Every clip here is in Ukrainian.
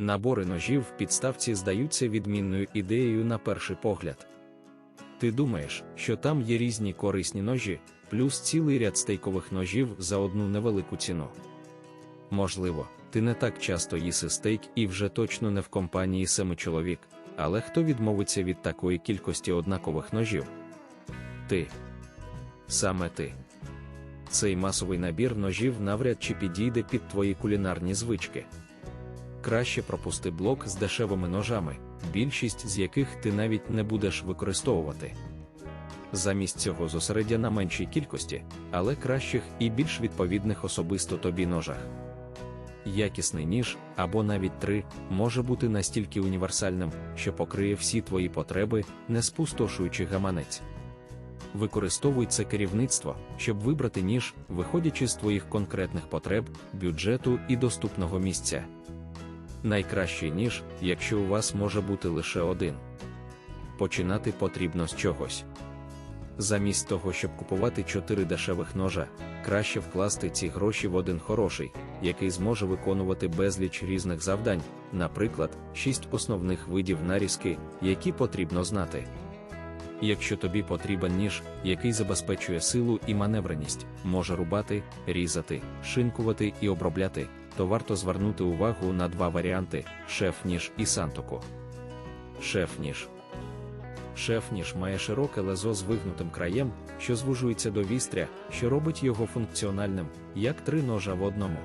Набори ножів в підставці здаються відмінною ідеєю на перший погляд. Ти думаєш, що там є різні корисні ножі, плюс цілий ряд стейкових ножів за одну невелику ціну. Можливо, ти не так часто їси стейк і вже точно не в компанії семи чоловік, але хто відмовиться від такої кількості однакових ножів? Ти. Саме ти. Цей масовий набір ножів навряд чи підійде під твої кулінарні звички. Краще пропусти блок з дешевими ножами, більшість з яких ти навіть не будеш використовувати. Замість цього зосередя на меншій кількості, але кращих і більш відповідних особисто тобі ножах. Якісний ніж, або навіть три, може бути настільки універсальним, що покриє всі твої потреби, не спустошуючи гаманець. Використовуй це керівництво, щоб вибрати ніж, виходячи з твоїх конкретних потреб, бюджету і доступного місця. Найкращий ніж, якщо у вас може бути лише один. Починати потрібно з чогось. Замість того, щоб купувати чотири дешевих ножа, краще вкласти ці гроші в один хороший, який зможе виконувати безліч різних завдань, наприклад, шість основних видів нарізки, які потрібно знати. Якщо тобі потрібен ніж, який забезпечує силу і маневреність, може рубати, різати, шинкувати і обробляти, то варто звернути увагу на два варіанти: шеф-ніж і сантоку. Шеф-ніж. Шеф-ніж має широке лезо з вигнутим краєм, що звужується до вістря, що робить його функціональним, як три ножа в одному.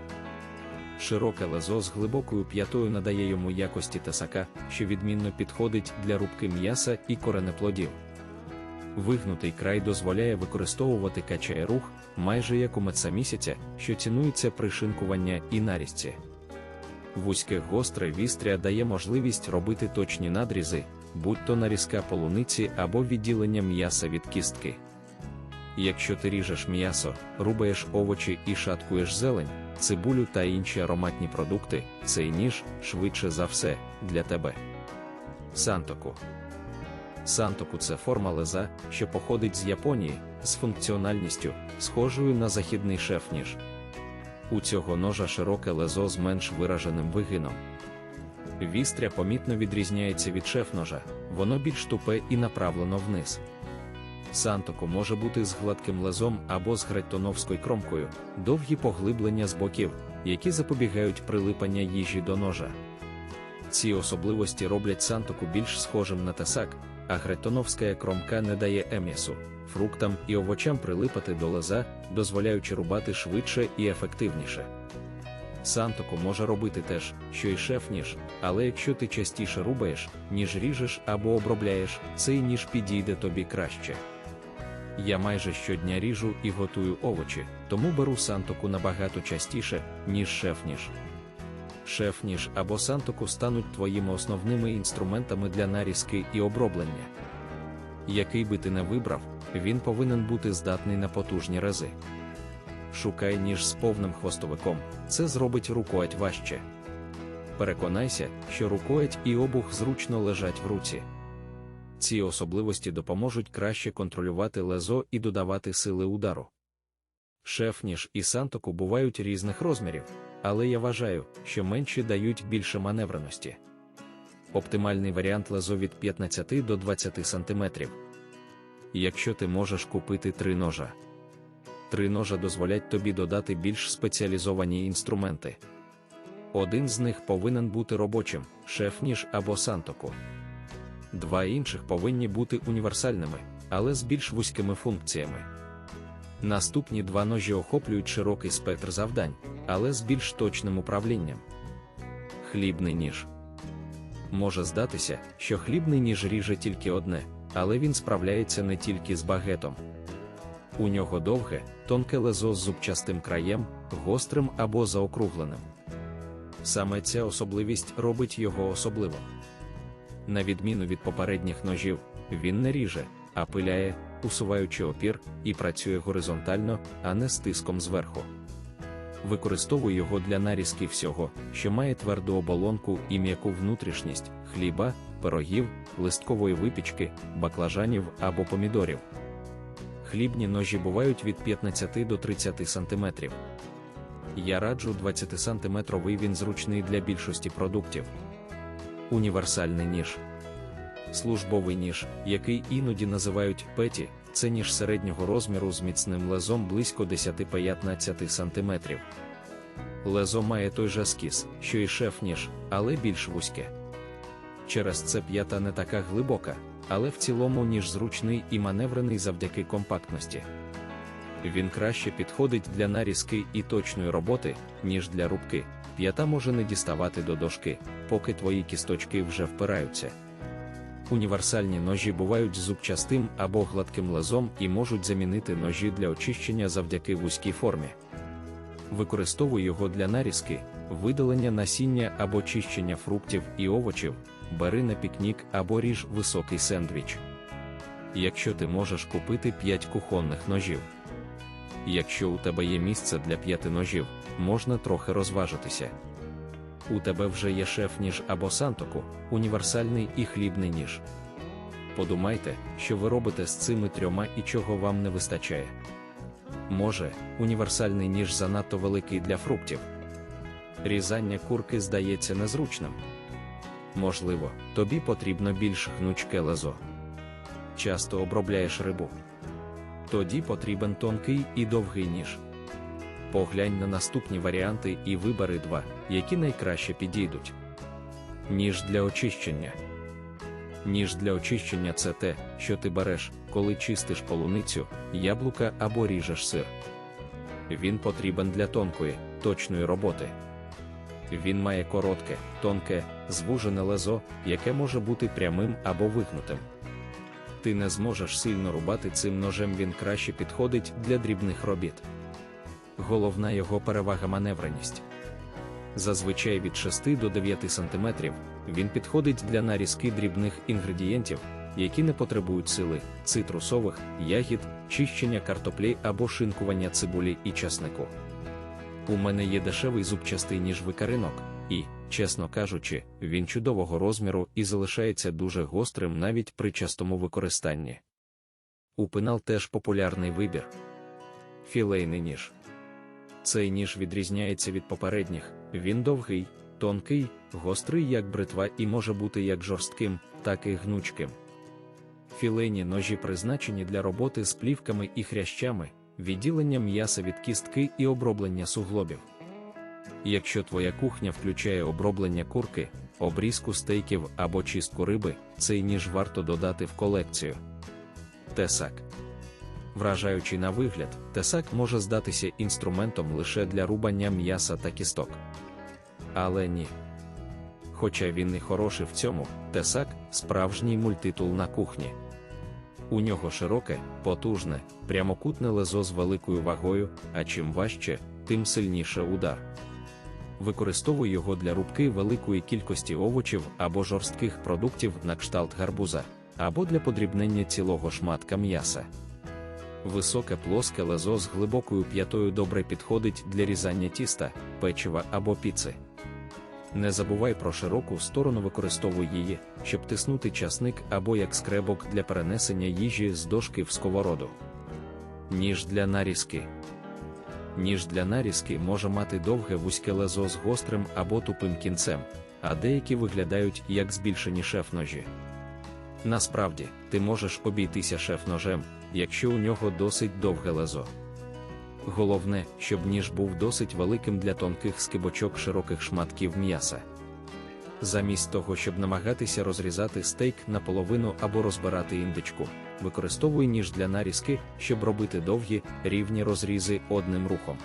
Широке лезо з глибокою п'ятою надає йому якості тесака, що відмінно підходить для рубки м'яса і коренеплодів. Вигнутий край дозволяє використовувати качає рух, майже як у місяця, що цінується при шинкуванні і нарізці. Вузьке гостре вістря дає можливість робити точні надрізи, будь-то нарізка полуниці або відділення м'яса від кістки. Якщо ти ріжеш м'ясо, рубаєш овочі і шаткуєш зелень, цибулю та інші ароматні продукти, цей ніж, швидше за все, для тебе. Сантоку Сантоку це форма леза, що походить з Японії, з функціональністю, схожою на західний шеф-ніж. У цього ножа широке лезо з менш вираженим вигином. Вістря помітно відрізняється від шеф-ножа, воно більш тупе і направлено вниз. Сантоку може бути з гладким лезом або з гретоновською кромкою, довгі поглиблення з боків, які запобігають прилипання їжі до ножа. Ці особливості роблять сантоку більш схожим на тесак, а гретоновська кромка не дає ем'ясу, фруктам і овочам прилипати до леза, дозволяючи рубати швидше і ефективніше. Сантоку може робити теж, що й шеф-ніж, але якщо ти частіше рубаєш, ніж ріжеш або обробляєш, цей ніж підійде тобі краще. Я майже щодня ріжу і готую овочі, тому беру сантоку набагато частіше, ніж шеф-ніж. Шеф-ніж або сантоку стануть твоїми основними інструментами для нарізки і оброблення. Який би ти не вибрав, він повинен бути здатний на потужні рази. Шукай ніж з повним хвостовиком, це зробить рукоять важче. Переконайся, що рукоять і обух зручно лежать в руці. Ці особливості допоможуть краще контролювати лезо і додавати сили удару. Шеф-ніж і сантоку бувають різних розмірів, але я вважаю, що менші дають більше маневреності. Оптимальний варіант лезо від 15 до 20 см. Якщо ти можеш купити три ножа, три ножа дозволять тобі додати більш спеціалізовані інструменти. Один з них повинен бути робочим, шеф-ніж або сантоку. Два інших повинні бути універсальними, але з більш вузькими функціями. Наступні два ножі охоплюють широкий спектр завдань, але з більш точним управлінням. Хлібний ніж може здатися, що хлібний ніж ріже тільки одне, але він справляється не тільки з багетом. У нього довге, тонке лезо з зубчастим краєм, гострим або заокругленим. Саме ця особливість робить його особливим. На відміну від попередніх ножів, він не ріже, а пиляє, усуваючи опір, і працює горизонтально, а не з тиском зверху. Використовуй його для нарізки всього, що має тверду оболонку і м'яку внутрішність хліба, пирогів, листкової випічки, баклажанів або помідорів. Хлібні ножі бувають від 15 до 30 см. Я раджу 20 см він зручний для більшості продуктів. Універсальний ніж. Службовий ніж, який іноді називають петі, це ніж середнього розміру з міцним лезом близько 10-15 см. Лезо має той же скіс, що і шеф-ніж, але більш вузьке. Через це п'ята не така глибока, але в цілому ніж зручний і маневрений завдяки компактності. Він краще підходить для нарізки і точної роботи, ніж для рубки. П'ята може не діставати до дошки, поки твої кісточки вже впираються. Універсальні ножі бувають зубчастим або гладким лезом і можуть замінити ножі для очищення завдяки вузькій формі. Використовуй його для нарізки, видалення насіння або чищення фруктів і овочів, бери на пікнік або ріж високий сендвіч. Якщо ти можеш купити 5 кухонних ножів. Якщо у тебе є місце для п'яти ножів, можна трохи розважитися. У тебе вже є шеф-ніж або сантоку, універсальний і хлібний ніж. Подумайте, що ви робите з цими трьома і чого вам не вистачає. Може, універсальний ніж занадто великий для фруктів. Різання курки здається незручним. Можливо, тобі потрібно більш гнучке лезо. Часто обробляєш рибу. Тоді потрібен тонкий і довгий ніж. Поглянь на наступні варіанти і вибери два, які найкраще підійдуть. Ніж для очищення. Ніж для очищення це те, що ти береш, коли чистиш полуницю, яблука або ріжеш сир. Він потрібен для тонкої, точної роботи. Він має коротке, тонке, звужене лезо, яке може бути прямим або вигнутим. Ти не зможеш сильно рубати цим ножем, він краще підходить для дрібних робіт. Головна його перевага маневреність. Зазвичай від 6 до 9 см він підходить для нарізки дрібних інгредієнтів, які не потребують сили, цитрусових, ягід, чищення картоплі або шинкування цибулі і часнику. У мене є дешевий зубчастий ніж викаринок, і, чесно кажучи, він чудового розміру і залишається дуже гострим навіть при частому використанні. У пенал теж популярний вибір. Філейний ніж. Цей ніж відрізняється від попередніх, він довгий, тонкий, гострий як бритва і може бути як жорстким, так і гнучким. Філейні ножі призначені для роботи з плівками і хрящами, відділення м'яса від кістки і оброблення суглобів. Якщо твоя кухня включає оброблення курки, обрізку стейків або чистку риби, цей ніж варто додати в колекцію. Тесак. Вражаючий на вигляд, тесак може здатися інструментом лише для рубання м'яса та кісток. Але ні. Хоча він і хороший в цьому, тесак справжній мультитул на кухні. У нього широке, потужне, прямокутне лезо з великою вагою, а чим важче, тим сильніше удар. Використовуй його для рубки великої кількості овочів або жорстких продуктів на кшталт гарбуза, або для подрібнення цілого шматка м'яса. Високе плоске лезо з глибокою п'ятою добре підходить для різання тіста, печива або піци. Не забувай про широку сторону використовуй її, щоб тиснути часник або як скребок для перенесення їжі з дошки в сковороду. Ніж для нарізки. Ніж для нарізки може мати довге вузьке лезо з гострим або тупим кінцем, а деякі виглядають як збільшені шеф-ножі. Насправді, ти можеш обійтися шеф-ножем, якщо у нього досить довге лезо. Головне, щоб ніж був досить великим для тонких скибочок широких шматків м'яса. Замість того, щоб намагатися розрізати стейк наполовину або розбирати індичку, використовуй ніж для нарізки, щоб робити довгі, рівні розрізи одним рухом.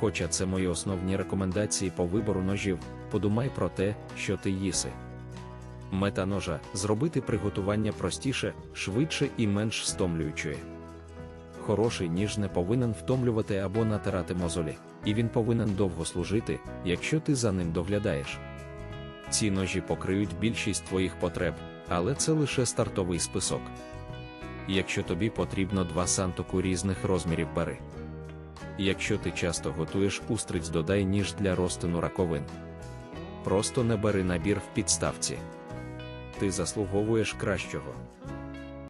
Хоча це мої основні рекомендації по вибору ножів, подумай про те, що ти їси. Мета ножа зробити приготування простіше, швидше і менш стомлююче. Хороший ніж не повинен втомлювати або натирати мозолі, і він повинен довго служити, якщо ти за ним доглядаєш. Ці ножі покриють більшість твоїх потреб, але це лише стартовий список. Якщо тобі потрібно два сантоку різних розмірів бери. Якщо ти часто готуєш устриць, додай ніж для розтину раковин. Просто не бери набір в підставці. Ти заслуговуєш кращого.